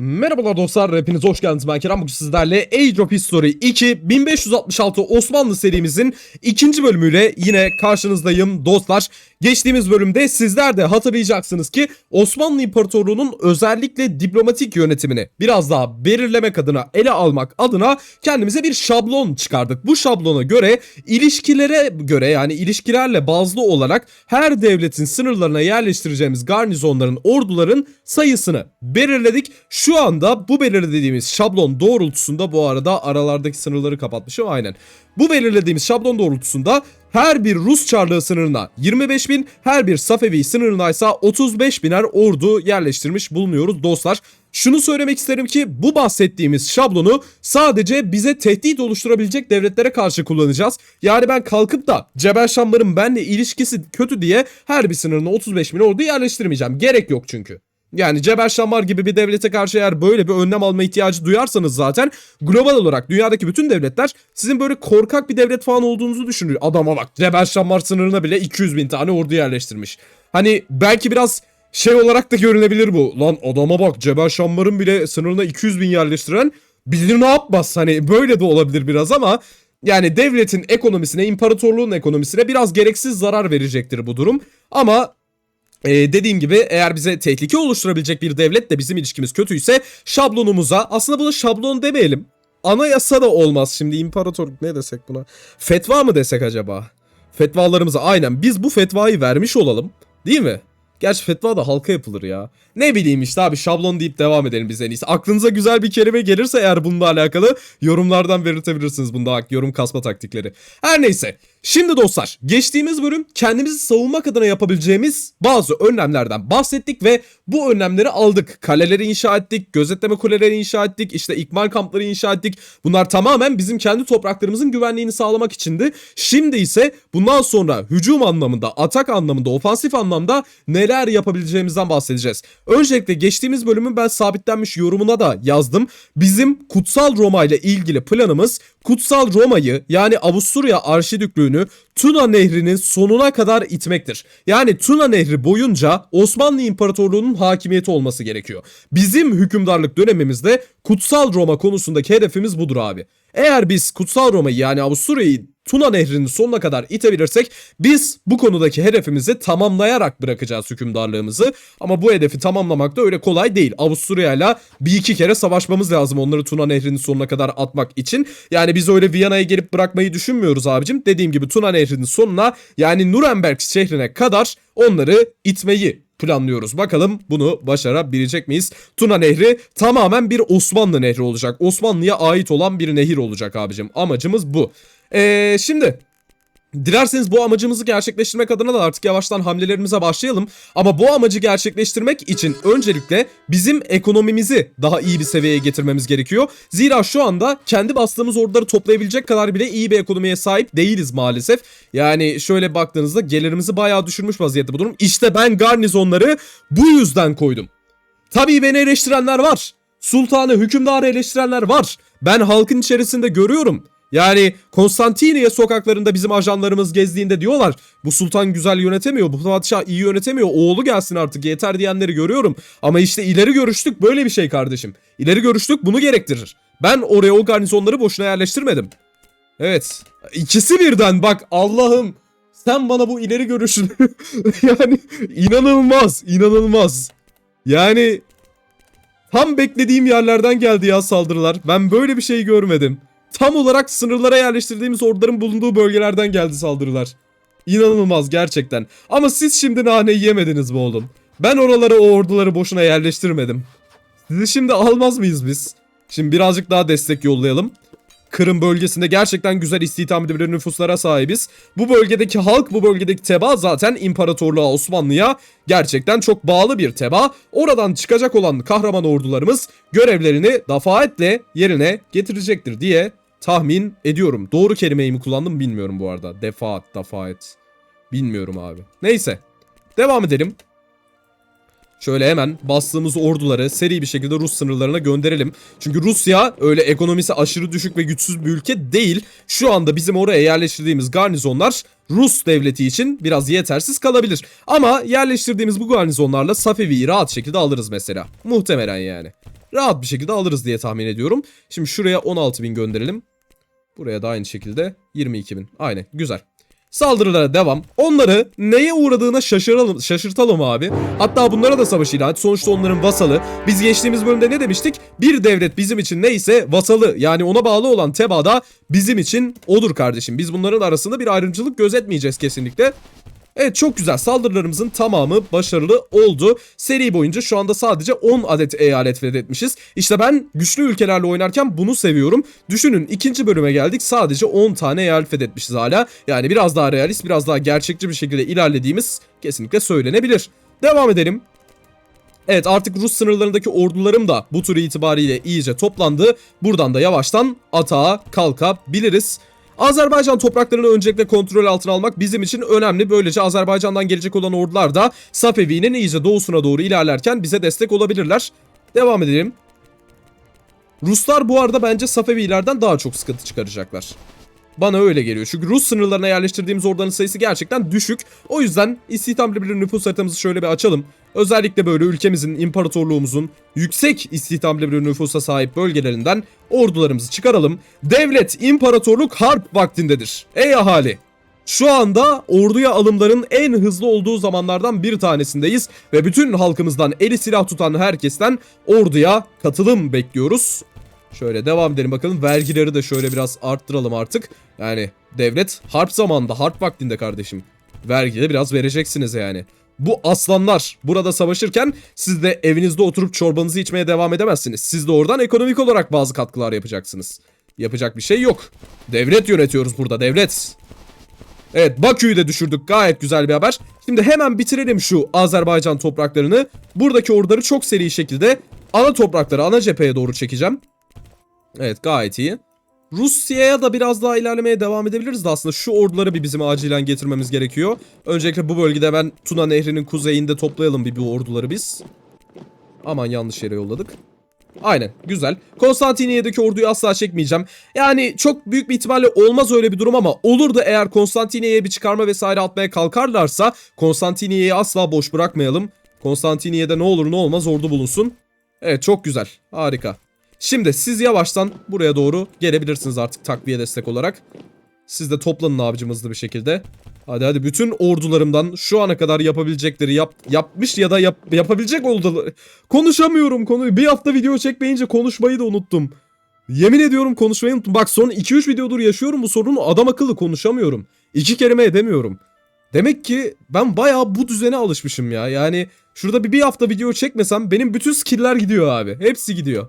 Merhabalar dostlar, hepiniz hoş geldiniz. Ben Kerem. Bugün sizlerle Age of History 2 1566 Osmanlı serimizin ikinci bölümüyle yine karşınızdayım dostlar. Geçtiğimiz bölümde sizler de hatırlayacaksınız ki Osmanlı İmparatorluğu'nun özellikle diplomatik yönetimini biraz daha belirlemek adına, ele almak adına kendimize bir şablon çıkardık. Bu şablona göre ilişkilere göre yani ilişkilerle bazlı olarak her devletin sınırlarına yerleştireceğimiz garnizonların, orduların sayısını belirledik. Şu anda bu belirlediğimiz şablon doğrultusunda bu arada aralardaki sınırları kapatmışım aynen. Bu belirlediğimiz şablon doğrultusunda her bir Rus çarlığı sınırına 25 bin, her bir Safevi sınırına ise 35 biner ordu yerleştirmiş bulunuyoruz dostlar. Şunu söylemek isterim ki bu bahsettiğimiz şablonu sadece bize tehdit oluşturabilecek devletlere karşı kullanacağız. Yani ben kalkıp da Cebel Şambar'ın benimle ilişkisi kötü diye her bir sınırına 35 bin ordu yerleştirmeyeceğim. Gerek yok çünkü. Yani Cebel Şammar gibi bir devlete karşı eğer böyle bir önlem alma ihtiyacı duyarsanız zaten global olarak dünyadaki bütün devletler sizin böyle korkak bir devlet falan olduğunuzu düşünüyor. Adama bak Cebel Şammar sınırına bile 200 bin tane ordu yerleştirmiş. Hani belki biraz şey olarak da görünebilir bu. Lan adama bak Cebel Şammar'ın bile sınırına 200 bin yerleştiren bilir ne yapmaz. Hani böyle de olabilir biraz ama yani devletin ekonomisine, imparatorluğun ekonomisine biraz gereksiz zarar verecektir bu durum. Ama ee, dediğim gibi eğer bize tehlike oluşturabilecek bir devletle bizim ilişkimiz kötüyse şablonumuza aslında buna şablon demeyelim. Anayasa da olmaz şimdi imparatorluk ne desek buna. Fetva mı desek acaba? Fetvalarımıza aynen biz bu fetvayı vermiş olalım değil mi? Gerçi fetva da halka yapılır ya. Ne bileyim işte abi şablon deyip devam edelim biz en iyisi. Aklınıza güzel bir kelime gelirse eğer bununla alakalı yorumlardan belirtebilirsiniz bunda yorum kasma taktikleri. Her neyse. Şimdi dostlar geçtiğimiz bölüm kendimizi savunmak adına yapabileceğimiz bazı önlemlerden bahsettik ve bu önlemleri aldık. Kaleleri inşa ettik, gözetleme kuleleri inşa ettik, işte ikmal kampları inşa ettik. Bunlar tamamen bizim kendi topraklarımızın güvenliğini sağlamak içindi. Şimdi ise bundan sonra hücum anlamında, atak anlamında, ofansif anlamda neler yapabileceğimizden bahsedeceğiz. Öncelikle geçtiğimiz bölümün ben sabitlenmiş yorumuna da yazdım. Bizim Kutsal Roma ile ilgili planımız Kutsal Roma'yı yani Avusturya Arşidüklüğünü Tuna Nehri'nin sonuna kadar itmektir. Yani Tuna Nehri boyunca Osmanlı İmparatorluğu'nun hakimiyeti olması gerekiyor. Bizim hükümdarlık dönemimizde Kutsal Roma konusundaki hedefimiz budur abi. Eğer biz Kutsal Roma'yı yani Avusturya'yı Tuna Nehri'nin sonuna kadar itebilirsek biz bu konudaki hedefimizi tamamlayarak bırakacağız hükümdarlığımızı. Ama bu hedefi tamamlamak da öyle kolay değil. Avusturya'yla bir iki kere savaşmamız lazım onları Tuna Nehri'nin sonuna kadar atmak için. Yani biz öyle Viyana'ya gelip bırakmayı düşünmüyoruz abicim. Dediğim gibi Tuna Nehri'nin sonuna yani Nuremberg şehrine kadar onları itmeyi planlıyoruz. Bakalım bunu başarabilecek miyiz? Tuna Nehri tamamen bir Osmanlı nehri olacak. Osmanlı'ya ait olan bir nehir olacak abicim. Amacımız bu. Ee, şimdi Dilerseniz bu amacımızı gerçekleştirmek adına da artık yavaştan hamlelerimize başlayalım. Ama bu amacı gerçekleştirmek için öncelikle bizim ekonomimizi daha iyi bir seviyeye getirmemiz gerekiyor. Zira şu anda kendi bastığımız orduları toplayabilecek kadar bile iyi bir ekonomiye sahip değiliz maalesef. Yani şöyle baktığınızda gelirimizi bayağı düşürmüş vaziyette bu durum. İşte ben garnizonları bu yüzden koydum. Tabii beni eleştirenler var. Sultanı, hükümdarı eleştirenler var. Ben halkın içerisinde görüyorum. Yani Konstantiniye sokaklarında bizim ajanlarımız gezdiğinde diyorlar bu sultan güzel yönetemiyor, bu padişah iyi yönetemiyor, oğlu gelsin artık yeter diyenleri görüyorum. Ama işte ileri görüştük böyle bir şey kardeşim. İleri görüştük bunu gerektirir. Ben oraya o garnizonları boşuna yerleştirmedim. Evet. ikisi birden bak Allah'ım sen bana bu ileri görüşün yani inanılmaz inanılmaz. Yani tam beklediğim yerlerden geldi ya saldırılar. Ben böyle bir şey görmedim. Tam olarak sınırlara yerleştirdiğimiz orduların bulunduğu bölgelerden geldi saldırılar. İnanılmaz gerçekten. Ama siz şimdi nane yemediniz mi oğlum? Ben oralara o orduları boşuna yerleştirmedim. Sizi şimdi almaz mıyız biz? Şimdi birazcık daha destek yollayalım. Kırım bölgesinde gerçekten güzel istihdam edebilir nüfuslara sahibiz. Bu bölgedeki halk, bu bölgedeki teba zaten İmparatorluğa Osmanlı'ya gerçekten çok bağlı bir teba. Oradan çıkacak olan kahraman ordularımız görevlerini dafaatle yerine getirecektir diye tahmin ediyorum. Doğru kelimeyi mi kullandım bilmiyorum bu arada. Defaat, dafaat. Bilmiyorum abi. Neyse. Devam edelim. Şöyle hemen bastığımız orduları seri bir şekilde Rus sınırlarına gönderelim. Çünkü Rusya öyle ekonomisi aşırı düşük ve güçsüz bir ülke değil. Şu anda bizim oraya yerleştirdiğimiz garnizonlar Rus devleti için biraz yetersiz kalabilir. Ama yerleştirdiğimiz bu garnizonlarla Safevi'yi rahat şekilde alırız mesela. Muhtemelen yani. rahat bir şekilde alırız diye tahmin ediyorum. Şimdi şuraya 16.000 gönderelim. Buraya da aynı şekilde 22.000. Aynen güzel. Saldırılara devam. Onları neye uğradığına şaşıralım, şaşırtalım abi. Hatta bunlara da savaş ilan et. Sonuçta onların vasalı. Biz geçtiğimiz bölümde ne demiştik? Bir devlet bizim için neyse vasalı yani ona bağlı olan teba da bizim için odur kardeşim. Biz bunların arasında bir ayrımcılık gözetmeyeceğiz kesinlikle. Evet çok güzel saldırılarımızın tamamı başarılı oldu. Seri boyunca şu anda sadece 10 adet eyalet fethetmişiz. İşte ben güçlü ülkelerle oynarken bunu seviyorum. Düşünün ikinci bölüme geldik sadece 10 tane eyalet fethetmişiz hala. Yani biraz daha realist biraz daha gerçekçi bir şekilde ilerlediğimiz kesinlikle söylenebilir. Devam edelim. Evet artık Rus sınırlarındaki ordularım da bu tur itibariyle iyice toplandı. Buradan da yavaştan atağa kalkabiliriz. Azerbaycan topraklarını öncelikle kontrol altına almak bizim için önemli. Böylece Azerbaycan'dan gelecek olan ordular da Safevi'nin iyice doğusuna doğru ilerlerken bize destek olabilirler. Devam edelim. Ruslar bu arada bence Safevilerden daha çok sıkıntı çıkaracaklar. Bana öyle geliyor. Çünkü Rus sınırlarına yerleştirdiğimiz orduların sayısı gerçekten düşük. O yüzden istihdamlı bir nüfus haritamızı şöyle bir açalım. Özellikle böyle ülkemizin, imparatorluğumuzun yüksek istihdamlı bir nüfusa sahip bölgelerinden ordularımızı çıkaralım. Devlet, imparatorluk harp vaktindedir. Ey ahali! Şu anda orduya alımların en hızlı olduğu zamanlardan bir tanesindeyiz ve bütün halkımızdan eli silah tutan herkesten orduya katılım bekliyoruz. Şöyle devam edelim bakalım. Vergileri de şöyle biraz arttıralım artık. Yani devlet harp zamanında, harp vaktinde kardeşim. Vergi de biraz vereceksiniz yani. Bu aslanlar burada savaşırken siz de evinizde oturup çorbanızı içmeye devam edemezsiniz. Siz de oradan ekonomik olarak bazı katkılar yapacaksınız. Yapacak bir şey yok. Devlet yönetiyoruz burada, devlet. Evet Bakü'yü de düşürdük gayet güzel bir haber. Şimdi hemen bitirelim şu Azerbaycan topraklarını. Buradaki orduları çok seri şekilde ana topraklara, ana cepheye doğru çekeceğim. Evet gayet iyi. Rusya'ya da biraz daha ilerlemeye devam edebiliriz de aslında şu orduları bir bizim acilen getirmemiz gerekiyor. Öncelikle bu bölgede ben Tuna Nehri'nin kuzeyinde toplayalım bir bu orduları biz. Aman yanlış yere yolladık. Aynen güzel. Konstantiniye'deki orduyu asla çekmeyeceğim. Yani çok büyük bir ihtimalle olmaz öyle bir durum ama olur da eğer Konstantiniye'ye bir çıkarma vesaire atmaya kalkarlarsa Konstantiniye'yi asla boş bırakmayalım. Konstantiniye'de ne olur ne olmaz ordu bulunsun. Evet çok güzel. Harika. Şimdi siz yavaştan buraya doğru gelebilirsiniz artık takviye destek olarak. Siz de toplanın abicim hızlı bir şekilde. Hadi hadi bütün ordularımdan şu ana kadar yapabilecekleri yap, yapmış ya da yap, yapabilecek oldular. Konuşamıyorum konuyu. Bir hafta video çekmeyince konuşmayı da unuttum. Yemin ediyorum konuşmayı unuttum. Bak son 2-3 videodur yaşıyorum bu sorunu. Adam akıllı konuşamıyorum. İki kelime edemiyorum. Demek ki ben bayağı bu düzene alışmışım ya. Yani şurada bir, bir hafta video çekmesem benim bütün skill'ler gidiyor abi. Hepsi gidiyor.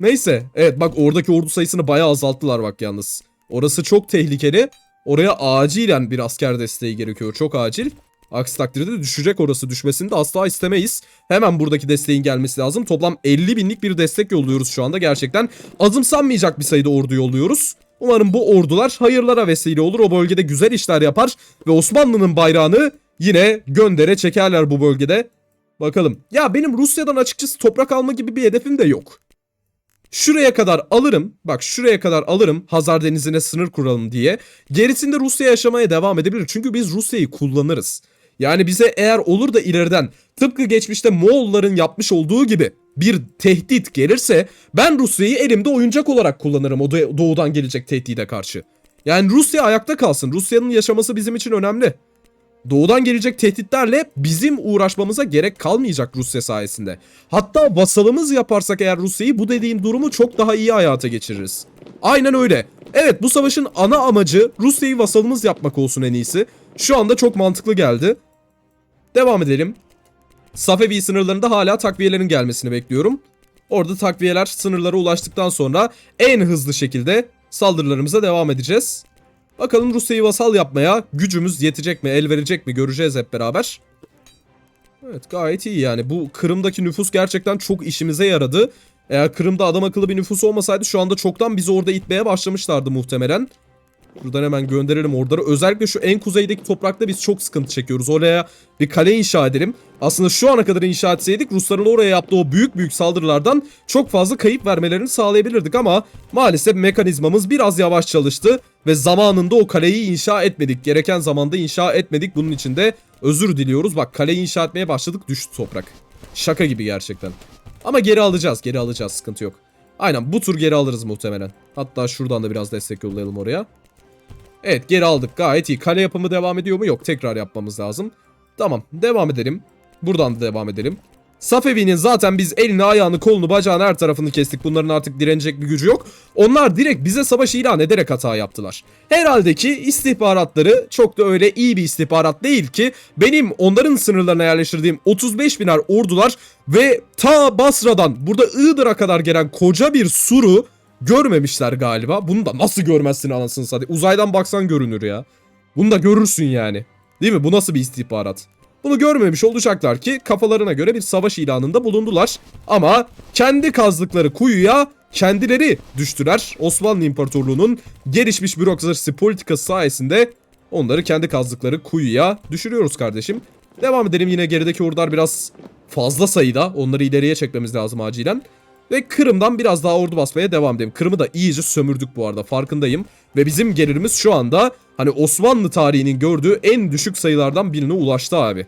Neyse. Evet bak oradaki ordu sayısını bayağı azalttılar bak yalnız. Orası çok tehlikeli. Oraya acilen bir asker desteği gerekiyor. Çok acil. Aksi takdirde de düşecek orası. Düşmesini de asla istemeyiz. Hemen buradaki desteğin gelmesi lazım. Toplam 50 binlik bir destek yolluyoruz şu anda. Gerçekten azımsanmayacak bir sayıda ordu yolluyoruz. Umarım bu ordular hayırlara vesile olur. O bölgede güzel işler yapar. Ve Osmanlı'nın bayrağını yine göndere çekerler bu bölgede. Bakalım. Ya benim Rusya'dan açıkçası toprak alma gibi bir hedefim de yok. Şuraya kadar alırım. Bak şuraya kadar alırım. Hazar Denizi'ne sınır kuralım diye. Gerisinde Rusya yaşamaya devam edebilir. Çünkü biz Rusya'yı kullanırız. Yani bize eğer olur da ileriden tıpkı geçmişte Moğolların yapmış olduğu gibi bir tehdit gelirse ben Rusya'yı elimde oyuncak olarak kullanırım o do- doğudan gelecek tehdide karşı. Yani Rusya ayakta kalsın. Rusya'nın yaşaması bizim için önemli. Doğudan gelecek tehditlerle bizim uğraşmamıza gerek kalmayacak Rusya sayesinde. Hatta vasalımız yaparsak eğer Rusya'yı bu dediğim durumu çok daha iyi hayata geçiririz. Aynen öyle. Evet bu savaşın ana amacı Rusya'yı vasalımız yapmak olsun en iyisi. Şu anda çok mantıklı geldi. Devam edelim. Safevi sınırlarında hala takviyelerin gelmesini bekliyorum. Orada takviyeler sınırlara ulaştıktan sonra en hızlı şekilde saldırılarımıza devam edeceğiz. Bakalım Rusya'yı vasal yapmaya gücümüz yetecek mi, el verecek mi göreceğiz hep beraber. Evet gayet iyi yani. Bu Kırım'daki nüfus gerçekten çok işimize yaradı. Eğer Kırım'da adam akıllı bir nüfus olmasaydı şu anda çoktan bizi orada itmeye başlamışlardı muhtemelen. Buradan hemen gönderelim orduları. Özellikle şu en kuzeydeki toprakta biz çok sıkıntı çekiyoruz. Oraya bir kale inşa edelim. Aslında şu ana kadar inşa etseydik Rusların oraya yaptığı o büyük büyük saldırılardan çok fazla kayıp vermelerini sağlayabilirdik ama maalesef mekanizmamız biraz yavaş çalıştı ve zamanında o kaleyi inşa etmedik. Gereken zamanda inşa etmedik. Bunun için de özür diliyoruz. Bak kaleyi inşa etmeye başladık düştü toprak. Şaka gibi gerçekten. Ama geri alacağız. Geri alacağız. Sıkıntı yok. Aynen bu tur geri alırız muhtemelen. Hatta şuradan da biraz destek yollayalım oraya. Evet geri aldık. Gayet iyi. Kale yapımı devam ediyor mu? Yok. Tekrar yapmamız lazım. Tamam. Devam edelim. Buradan da devam edelim. Safevi'nin zaten biz elini, ayağını, kolunu, bacağını her tarafını kestik. Bunların artık direnecek bir gücü yok. Onlar direkt bize savaş ilan ederek hata yaptılar. Herhalde ki istihbaratları çok da öyle iyi bir istihbarat değil ki benim onların sınırlarına yerleştirdiğim 35 biner ordular ve ta Basra'dan burada Iğdır'a kadar gelen koca bir suru görmemişler galiba. Bunu da nasıl görmezsin anasını satayım. Uzaydan baksan görünür ya. Bunu da görürsün yani. Değil mi? Bu nasıl bir istihbarat? Bunu görmemiş olacaklar ki kafalarına göre bir savaş ilanında bulundular. Ama kendi kazdıkları kuyuya kendileri düştüler. Osmanlı İmparatorluğu'nun gelişmiş bürokrasi politikası sayesinde onları kendi kazdıkları kuyuya düşürüyoruz kardeşim. Devam edelim yine gerideki ordular biraz fazla sayıda. Onları ileriye çekmemiz lazım acilen. Ve Kırım'dan biraz daha ordu basmaya devam edelim. Kırım'ı da iyice sömürdük bu arada farkındayım. Ve bizim gelirimiz şu anda hani Osmanlı tarihinin gördüğü en düşük sayılardan birine ulaştı abi.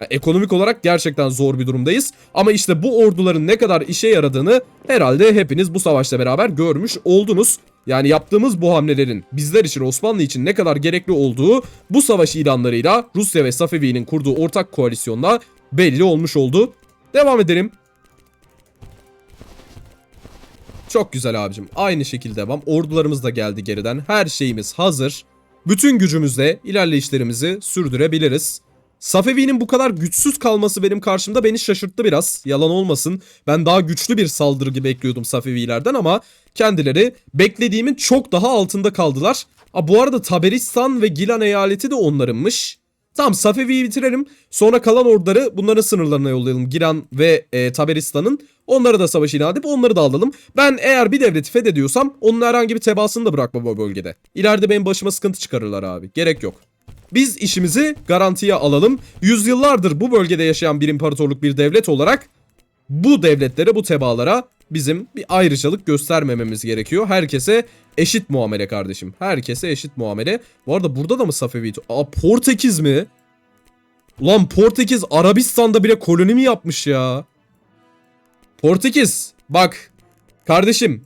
Yani ekonomik olarak gerçekten zor bir durumdayız. Ama işte bu orduların ne kadar işe yaradığını herhalde hepiniz bu savaşla beraber görmüş oldunuz. Yani yaptığımız bu hamlelerin bizler için Osmanlı için ne kadar gerekli olduğu bu savaş ilanlarıyla Rusya ve Safevi'nin kurduğu ortak koalisyonla belli olmuş oldu. Devam edelim. Çok güzel abicim. Aynı şekilde devam. Ordularımız da geldi geriden. Her şeyimiz hazır. Bütün gücümüzle ilerleyişlerimizi sürdürebiliriz. Safevi'nin bu kadar güçsüz kalması benim karşımda beni şaşırttı biraz. Yalan olmasın. Ben daha güçlü bir saldırı gibi bekliyordum Safevi'lerden ama kendileri beklediğimin çok daha altında kaldılar. Aa, bu arada Taberistan ve Gilan eyaleti de onlarınmış. Tamam Safevi'yi bitirelim. Sonra kalan orduları bunların sınırlarına yollayalım. Gilan ve e, Taberistan'ın. Onları da savaş ilan edip onları da alalım. Ben eğer bir devleti fethediyorsam onun herhangi bir tebaasını da bırakmam o bölgede. İleride benim başıma sıkıntı çıkarırlar abi. Gerek yok. Biz işimizi garantiye alalım. Yüzyıllardır bu bölgede yaşayan bir imparatorluk bir devlet olarak bu devletlere bu tebaalara bizim bir ayrıcalık göstermememiz gerekiyor. Herkese eşit muamele kardeşim. Herkese eşit muamele. Bu arada burada da mı Safevi? Aa Portekiz mi? Ulan Portekiz Arabistan'da bile koloni mi yapmış ya? Portekiz bak kardeşim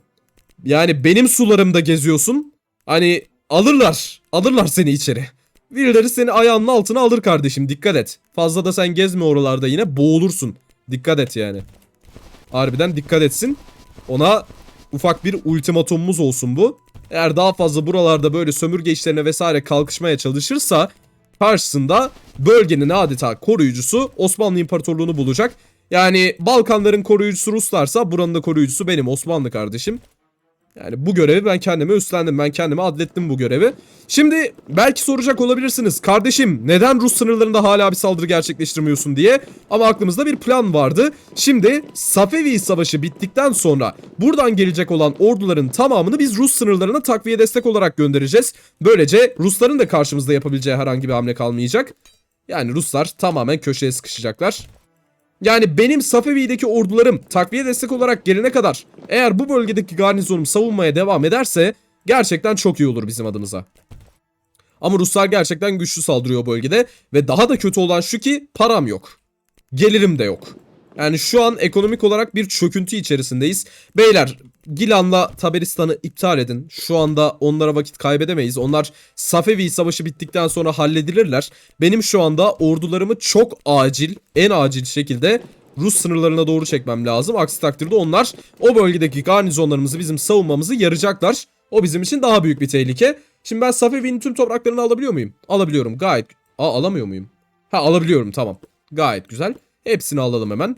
yani benim sularımda geziyorsun. Hani alırlar. Alırlar seni içeri. Birileri seni ayağının altına alır kardeşim dikkat et. Fazla da sen gezme oralarda yine boğulursun. Dikkat et yani. Harbiden dikkat etsin. Ona ufak bir ultimatumumuz olsun bu. Eğer daha fazla buralarda böyle sömürge işlerine vesaire kalkışmaya çalışırsa karşısında bölgenin adeta koruyucusu Osmanlı İmparatorluğunu bulacak. Yani Balkanların koruyucusu Ruslarsa buranın da koruyucusu benim Osmanlı kardeşim. Yani bu görevi ben kendime üstlendim. Ben kendime adlettim bu görevi. Şimdi belki soracak olabilirsiniz. Kardeşim neden Rus sınırlarında hala bir saldırı gerçekleştirmiyorsun diye. Ama aklımızda bir plan vardı. Şimdi Safevi Savaşı bittikten sonra buradan gelecek olan orduların tamamını biz Rus sınırlarına takviye destek olarak göndereceğiz. Böylece Rusların da karşımızda yapabileceği herhangi bir hamle kalmayacak. Yani Ruslar tamamen köşeye sıkışacaklar. Yani benim Safevi'deki ordularım takviye destek olarak gelene kadar eğer bu bölgedeki garnizonum savunmaya devam ederse gerçekten çok iyi olur bizim adımıza. Ama Ruslar gerçekten güçlü saldırıyor bölgede ve daha da kötü olan şu ki param yok. Gelirim de yok. Yani şu an ekonomik olarak bir çöküntü içerisindeyiz. Beyler Gilan'la Taberistan'ı iptal edin. Şu anda onlara vakit kaybedemeyiz. Onlar Safevi savaşı bittikten sonra halledilirler. Benim şu anda ordularımı çok acil, en acil şekilde Rus sınırlarına doğru çekmem lazım. Aksi takdirde onlar o bölgedeki garnizonlarımızı bizim savunmamızı yarayacaklar. O bizim için daha büyük bir tehlike. Şimdi ben Safevi'nin tüm topraklarını alabiliyor muyum? Alabiliyorum gayet. Aa alamıyor muyum? Ha alabiliyorum tamam. Gayet güzel. Hepsini alalım hemen.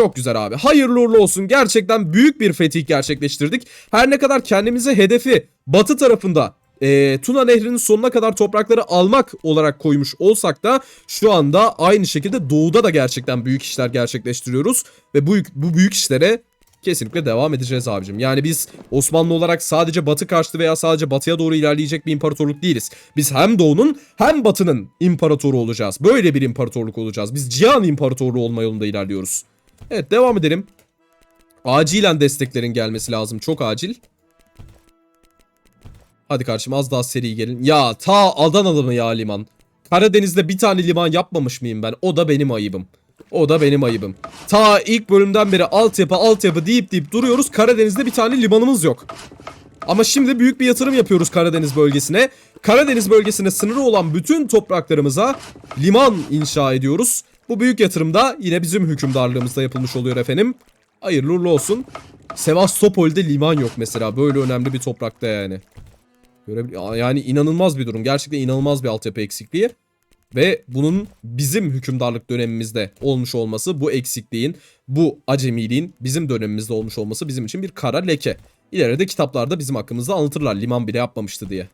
Çok güzel abi. Hayırlı uğurlu olsun. Gerçekten büyük bir fetih gerçekleştirdik. Her ne kadar kendimize hedefi batı tarafında e, Tuna Nehri'nin sonuna kadar toprakları almak olarak koymuş olsak da şu anda aynı şekilde doğuda da gerçekten büyük işler gerçekleştiriyoruz. Ve bu, bu büyük işlere kesinlikle devam edeceğiz abicim. Yani biz Osmanlı olarak sadece batı karşıtı veya sadece batıya doğru ilerleyecek bir imparatorluk değiliz. Biz hem doğunun hem batının imparatoru olacağız. Böyle bir imparatorluk olacağız. Biz Cihan İmparatoru olma yolunda ilerliyoruz. Evet devam edelim. Acilen desteklerin gelmesi lazım. Çok acil. Hadi kardeşim az daha seri gelin. Ya ta Adana'da mı ya liman? Karadeniz'de bir tane liman yapmamış mıyım ben? O da benim ayıbım. O da benim ayıbım. Ta ilk bölümden beri altyapı altyapı deyip deyip duruyoruz. Karadeniz'de bir tane limanımız yok. Ama şimdi büyük bir yatırım yapıyoruz Karadeniz bölgesine. Karadeniz bölgesine sınırı olan bütün topraklarımıza liman inşa ediyoruz. Bu büyük yatırım da yine bizim hükümdarlığımızda yapılmış oluyor efendim. Hayırlı uğurlu olsun. Sevastopol'de liman yok mesela. Böyle önemli bir toprakta yani. Görebil- yani inanılmaz bir durum. Gerçekten inanılmaz bir altyapı eksikliği. Ve bunun bizim hükümdarlık dönemimizde olmuş olması, bu eksikliğin, bu acemiliğin bizim dönemimizde olmuş olması bizim için bir kara leke. İleride kitaplarda bizim hakkımızda anlatırlar liman bile yapmamıştı diye.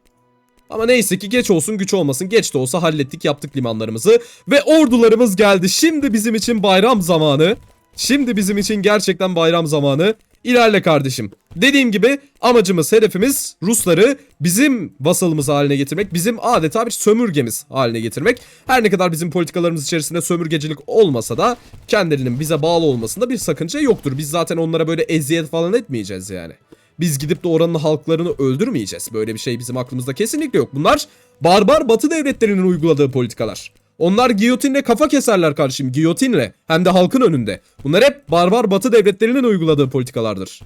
Ama neyse ki geç olsun güç olmasın geç de olsa hallettik yaptık limanlarımızı ve ordularımız geldi. Şimdi bizim için bayram zamanı. Şimdi bizim için gerçekten bayram zamanı. İlerle kardeşim. Dediğim gibi amacımız, hedefimiz Rusları bizim vasalımız haline getirmek, bizim adeta bir sömürgemiz haline getirmek. Her ne kadar bizim politikalarımız içerisinde sömürgecilik olmasa da kendilerinin bize bağlı olmasında bir sakınca yoktur. Biz zaten onlara böyle eziyet falan etmeyeceğiz yani. Biz gidip de oranın halklarını öldürmeyeceğiz. Böyle bir şey bizim aklımızda kesinlikle yok. Bunlar barbar batı devletlerinin uyguladığı politikalar. Onlar giyotinle kafa keserler kardeşim. Giyotinle. Hem de halkın önünde. Bunlar hep barbar batı devletlerinin uyguladığı politikalardır.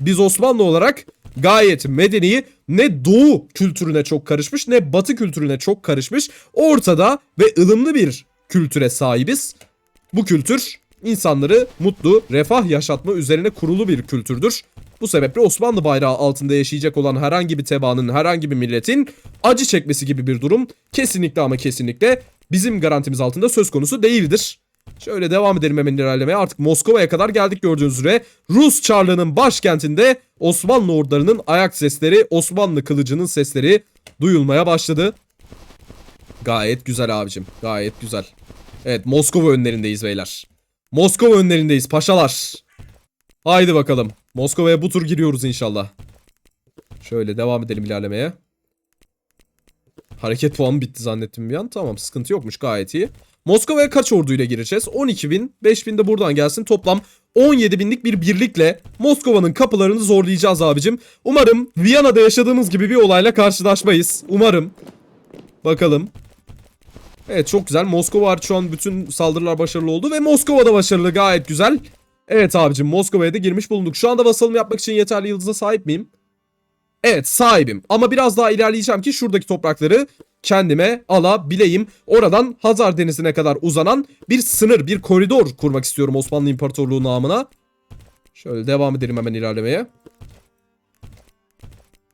Biz Osmanlı olarak gayet medeni ne doğu kültürüne çok karışmış ne batı kültürüne çok karışmış ortada ve ılımlı bir kültüre sahibiz. Bu kültür insanları mutlu, refah yaşatma üzerine kurulu bir kültürdür. Bu sebeple Osmanlı bayrağı altında yaşayacak olan herhangi bir tebaanın, herhangi bir milletin acı çekmesi gibi bir durum kesinlikle ama kesinlikle bizim garantimiz altında söz konusu değildir. Şöyle devam edelim hemen ilerlemeye. Artık Moskova'ya kadar geldik gördüğünüz üzere. Rus Çarlığı'nın başkentinde Osmanlı ordularının ayak sesleri, Osmanlı kılıcının sesleri duyulmaya başladı. Gayet güzel abicim. Gayet güzel. Evet Moskova önlerindeyiz beyler. Moskova önlerindeyiz paşalar. Haydi bakalım. Moskova'ya bu tur giriyoruz inşallah. Şöyle devam edelim ilerlemeye. Hareket puanı bitti zannettim bir an. Tamam sıkıntı yokmuş gayet iyi. Moskova'ya kaç orduyla gireceğiz? 12 bin. 5 bin de buradan gelsin. Toplam 17 binlik bir birlikle Moskova'nın kapılarını zorlayacağız abicim. Umarım Viyana'da yaşadığımız gibi bir olayla karşılaşmayız. Umarım. Bakalım. Evet çok güzel. Moskova hariç şu an bütün saldırılar başarılı oldu ve Moskova'da başarılı gayet güzel. Evet abicim Moskova'ya da girmiş bulunduk. Şu anda vasalım yapmak için yeterli yıldıza sahip miyim? Evet sahibim ama biraz daha ilerleyeceğim ki şuradaki toprakları kendime alabileyim. Oradan Hazar Denizi'ne kadar uzanan bir sınır, bir koridor kurmak istiyorum Osmanlı İmparatorluğu namına. Şöyle devam edelim hemen ilerlemeye.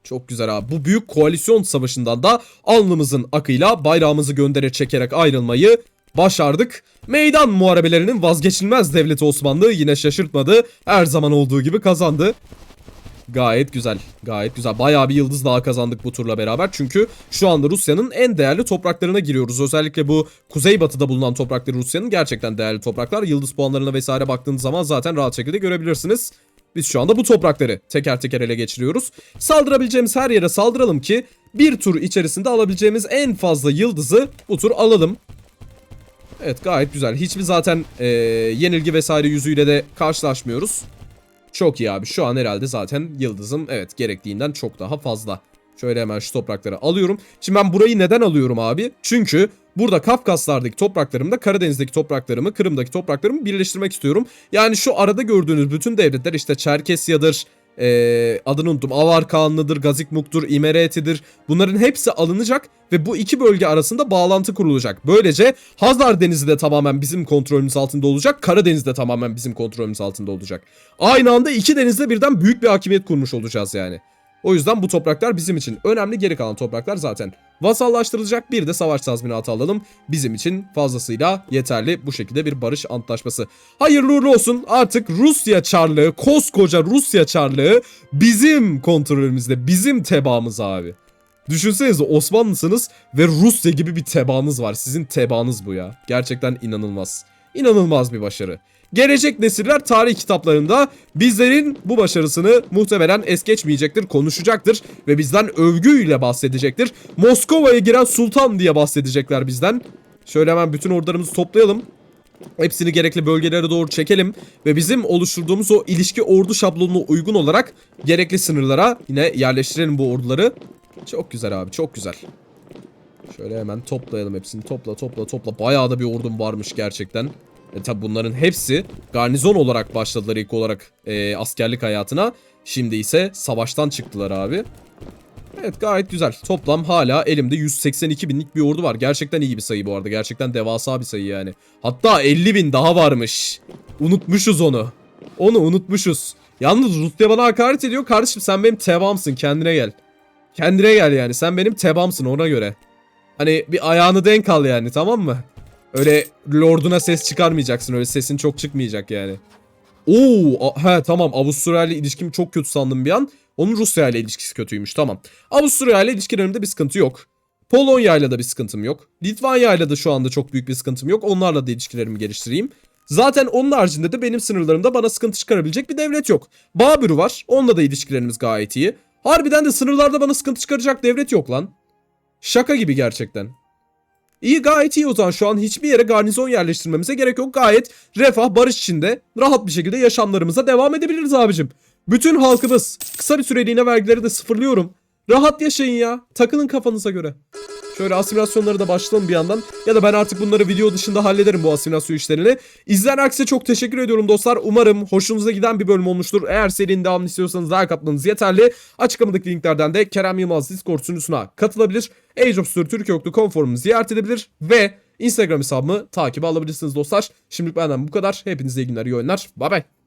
Çok güzel abi. Bu büyük koalisyon savaşından da alnımızın akıyla bayrağımızı göndere çekerek ayrılmayı başardık. Meydan muharebelerinin vazgeçilmez devleti Osmanlı yine şaşırtmadı. Her zaman olduğu gibi kazandı. Gayet güzel. Gayet güzel. Bayağı bir yıldız daha kazandık bu turla beraber. Çünkü şu anda Rusya'nın en değerli topraklarına giriyoruz. Özellikle bu kuzeybatıda bulunan toprakları Rusya'nın gerçekten değerli topraklar. Yıldız puanlarına vesaire baktığınız zaman zaten rahat şekilde görebilirsiniz. Biz şu anda bu toprakları teker teker ele geçiriyoruz. Saldırabileceğimiz her yere saldıralım ki bir tur içerisinde alabileceğimiz en fazla yıldızı bu tur alalım. Evet gayet güzel. Hiçbir zaten eee, yenilgi vesaire yüzüyle de karşılaşmıyoruz. Çok iyi abi. Şu an herhalde zaten yıldızım evet gerektiğinden çok daha fazla. Şöyle hemen şu toprakları alıyorum. Şimdi ben burayı neden alıyorum abi? Çünkü burada Kafkaslardaki topraklarımda Karadeniz'deki topraklarımı, Kırım'daki topraklarımı birleştirmek istiyorum. Yani şu arada gördüğünüz bütün devletler işte Çerkesya'dır, eee, adını unuttum. Avar Kağanlı'dır, Gazikmuk'tur, İmereti'dir. Bunların hepsi alınacak ve bu iki bölge arasında bağlantı kurulacak. Böylece Hazar Denizi de tamamen bizim kontrolümüz altında olacak. Karadeniz de tamamen bizim kontrolümüz altında olacak. Aynı anda iki denizde birden büyük bir hakimiyet kurmuş olacağız yani. O yüzden bu topraklar bizim için önemli. Geri kalan topraklar zaten vasallaştırılacak. Bir de savaş tazminatı alalım. Bizim için fazlasıyla yeterli bu şekilde bir barış antlaşması. Hayırlı uğurlu olsun. Artık Rusya Çarlığı, koskoca Rusya Çarlığı bizim kontrolümüzde, bizim tebaamız abi. Düşünsenize Osmanlısınız ve Rusya gibi bir tebaanız var. Sizin tebaanız bu ya. Gerçekten inanılmaz. İnanılmaz bir başarı. Gelecek nesiller tarih kitaplarında bizlerin bu başarısını muhtemelen es geçmeyecektir, konuşacaktır ve bizden övgüyle bahsedecektir. Moskova'ya giren sultan diye bahsedecekler bizden. Şöyle hemen bütün ordularımızı toplayalım. Hepsini gerekli bölgelere doğru çekelim ve bizim oluşturduğumuz o ilişki ordu şablonuna uygun olarak gerekli sınırlara yine yerleştirelim bu orduları. Çok güzel abi çok güzel. Şöyle hemen toplayalım hepsini topla topla topla. Bayağı da bir ordum varmış gerçekten. E tabi bunların hepsi garnizon olarak başladılar ilk olarak e, askerlik hayatına. Şimdi ise savaştan çıktılar abi. Evet gayet güzel. Toplam hala elimde 182 binlik bir ordu var. Gerçekten iyi bir sayı bu arada. Gerçekten devasa bir sayı yani. Hatta 50 bin daha varmış. Unutmuşuz onu. Onu unutmuşuz. Yalnız Rusya bana hakaret ediyor. Kardeşim sen benim tebamsın kendine gel. Kendine gel yani. Sen benim tebamsın ona göre. Hani bir ayağını denk al yani tamam mı? Öyle lorduna ses çıkarmayacaksın. Öyle sesin çok çıkmayacak yani. Oo, he tamam Avusturya ile ilişkim çok kötü sandım bir an. Onun Rusya ile ilişkisi kötüymüş tamam. Avusturya ile ilişkilerimde bir sıkıntı yok. Polonya ile de bir sıkıntım yok. Litvanya ile de şu anda çok büyük bir sıkıntım yok. Onlarla da ilişkilerimi geliştireyim. Zaten onun haricinde de benim sınırlarımda bana sıkıntı çıkarabilecek bir devlet yok. Babür var. Onunla da ilişkilerimiz gayet iyi. Harbiden de sınırlarda bana sıkıntı çıkaracak devlet yok lan. Şaka gibi gerçekten. İyi gayet iyi o zaman şu an hiçbir yere garnizon yerleştirmemize gerek yok. Gayet refah barış içinde rahat bir şekilde yaşamlarımıza devam edebiliriz abicim. Bütün halkımız kısa bir süreliğine vergileri de sıfırlıyorum. Rahat yaşayın ya. Takılın kafanıza göre. Şöyle asimilasyonları da başlayalım bir yandan. Ya da ben artık bunları video dışında hallederim bu asimilasyon işlerini. İzleyen herkese çok teşekkür ediyorum dostlar. Umarım hoşunuza giden bir bölüm olmuştur. Eğer serinin devamını istiyorsanız like atmanız yeterli. Açıklamadaki linklerden de Kerem Yılmaz Discord sunucusuna katılabilir. Age of Story Türkiye.com forumunu ziyaret edebilir. Ve Instagram hesabımı takibe alabilirsiniz dostlar. Şimdilik benden bu kadar. Hepinize iyi günler, iyi oyunlar. Bay bay.